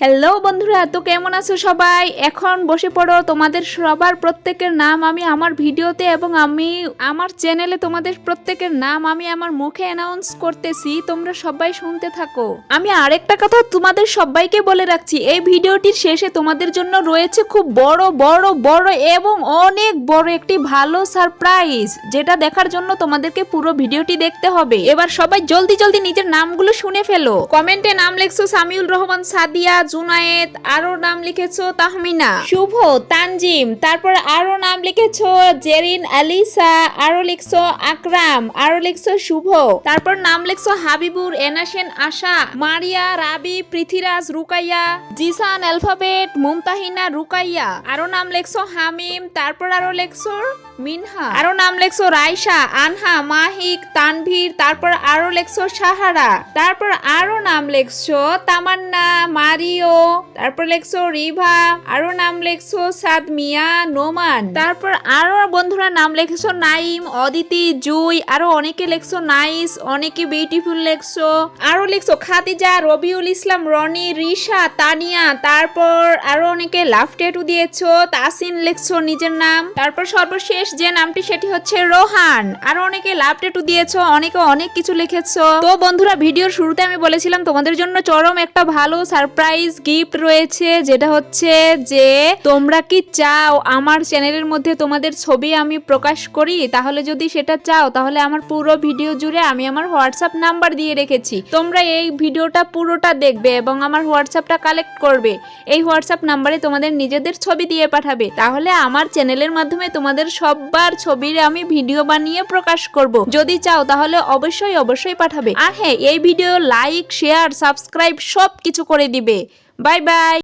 Hello বন্ধুরা, তো কেমন আছো সবাই? এখন বসে পড়ো তোমাদের সবার প্রত্যেকের নাম আমি আমার ভিডিওতে এবং আমি আমার চ্যানেলে তোমাদের প্রত্যেকের নাম আমি আমার মুখে অ্যানাউন্স করতেছি। তোমরা সবাই শুনতে থাকো। আমি আরেকটা কথা তোমাদের সবাইকে বলে রাখছি, এই ভিডিওটির শেষে তোমাদের জন্য রয়েছে খুব বড় বড় বড় এবং অনেক বড় একটি ভালো সারপ্রাইজ যেটা দেখার জন্য তোমাদেরকে পুরো ভিডিওটি দেখতে হবে। এবার সবাই জলদি জলদি নিজের নামগুলো শুনে ফেলো। কমেন্টে নাম লেখছো সামিউল রহমান সাদিয়া জুনায়েদ আরও নাম লিখেছো তাহমিনা। শুভ তানজিম তারপর আরও নাম লিখেছো জেরিন আলিসা আরও লিখছো আকরাম আরও লিখছো শুভ। তারপর নাম লিখছো হাবিবুর এনাসেন আশা মারিয়া রাবি পৃথিরাজ রুকাইয়া জিসান অ্যালফাবেট মুমতাহিনা রুকাইয়া। আরও নাম লিখছো হামিম তারপর আরও লিখছো মিনহা? আরও নাম লেখছো রাইসা, আনহা, মাহিক, তানভীর, তারপর আরও লেখছো সাহারা, তারপর আরও নাম লেখছো তামান্না, মারিও, তারপর লেখছো রিভা, আরও নাম লেখছো সাদমিয়া, নোমান, তারপর আরও বন্ধুরা নাম লেখছো নাইম, অদিতি, জুই, আরও অনেকে লেখছো নাইস, অনেকে বিউটিফুল লেখছো, আরও লেখছো খাদিজা, রবিউল ইসলাম, রনি, রিশা, তানিয়া, তারপর আরও অনেকে লাভ টেটু দিয়েছ, তাসিন লেখছো নিজের নাম, তারপর সর্বশেষ যে নামটি সেটি হচ্ছে রোহান। আরও অনেকে লাভ টেটু দিয়েছ, অনেকে অনেক কিছু লিখেছো। তো বন্ধুরা, ভিডিওর শুরুতে আমি বলেছিলাম তোমাদের জন্য চরম একটা ভালো সারপ্রাইজ গিফট রয়েছে, যেটা হচ্ছে যে তোমরা কি চাও আমার চ্যানেলের মধ্যে তোমাদের ছবি আমি প্রকাশ করি? তাহলে যদি সেটা চাও, তাহলে আমার পুরো ভিডিও জুড়ে আমি আমার হোয়াটসঅ্যাপ নাম্বার দিয়ে রেখেছি। তোমরা এই ভিডিওটা পুরোটা দেখবে এবং আমার হোয়াটসঅ্যাপটা কালেক্ট করবে। এই হোয়াটসঅ্যাপ নাম্বারে তোমাদের নিজেদের ছবি দিয়ে পাঠাবে। তাহলে আমার চ্যানেলের মাধ্যমে তোমাদের সববার ছবির আমি ভিডিও বানিয়ে প্রকাশ করব। যদি চাও তাহলে অবশ্যই অবশ্যই পাঠাবে। আর হ্যাঁ এই ভিডিও লাইক, শেয়ার, সাবস্ক্রাইব সব কিছু করে দিবে। Bye bye.